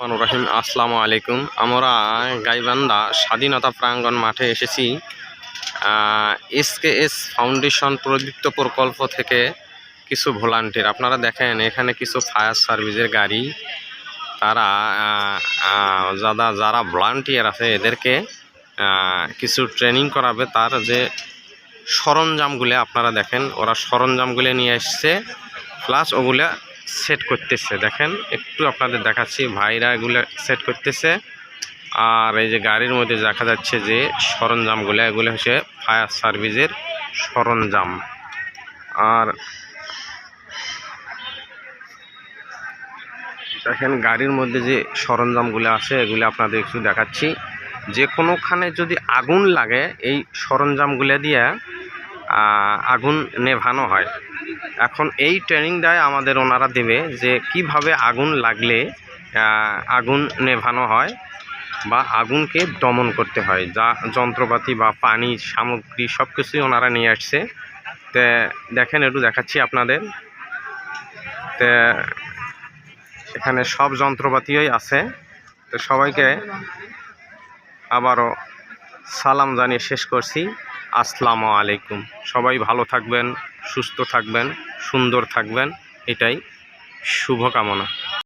রহিম, আসসালামু আলাইকুম। আমরা গাইবান্ধা স্বাধীনতা প্রাঙ্গণ মাঠে এসেছি। এসকেএস ফাউন্ডেশন প্রদীপ্ত প্রকল্প থেকে কিছু ভলান্টিয়ার। আপনারা দেখেন, এখানে কিছু ফায়ার সার্ভিসের গাড়ি, তারা যারা যারা ভলান্টিয়ার আছে, এদেরকে কিছু ট্রেনিং করাবে। তার যে সরঞ্জামগুলো আপনারা দেখেন, ওরা সরঞ্জামগুলো নিয়ে এসছে, প্লাস ওগুলা সেট করতেছে। দেখেন, একটু আপনাদের দেখাচ্ছি, ভাইরা এগুলো সেট করতেছে। আর এই যে গাড়ির মধ্যে দেখা যাচ্ছে যে সরঞ্জামগুলো, এগুলো হচ্ছে ফায়ার সার্ভিসের সরঞ্জাম। আর দেখেন, গাড়ির মধ্যে যে সরঞ্জামগুলো আছে, এগুলো আপনাদের একটু দেখাচ্ছি। যে কোনোখানে যদি আগুন লাগে, এই সরঞ্জামগুলো দিয়ে আগুন নেভানো হয়। এখন এই ট্রেনিংটাই আমাদের ওনারা দেবে যে কীভাবে আগুন লাগলে আগুন নেভানো হয় বা আগুনকে দমন করতে হয়। যা যন্ত্রপাতি বা পানি, সামগ্রী সব কিছুই ওনারা নিয়ে আসছে। তে দেখেন, একটু দেখাচ্ছি আপনাদের। তে এখানে সব যন্ত্রপাতিই আছে। তো সবাইকে আবারও সালাম জানিয়ে শেষ করছি। আসসালামু আলাইকুম। সবাই ভালো থাকবেন সুস্থ থাকবেন সুন্দর থাকবেন এটাই শুভকামনা।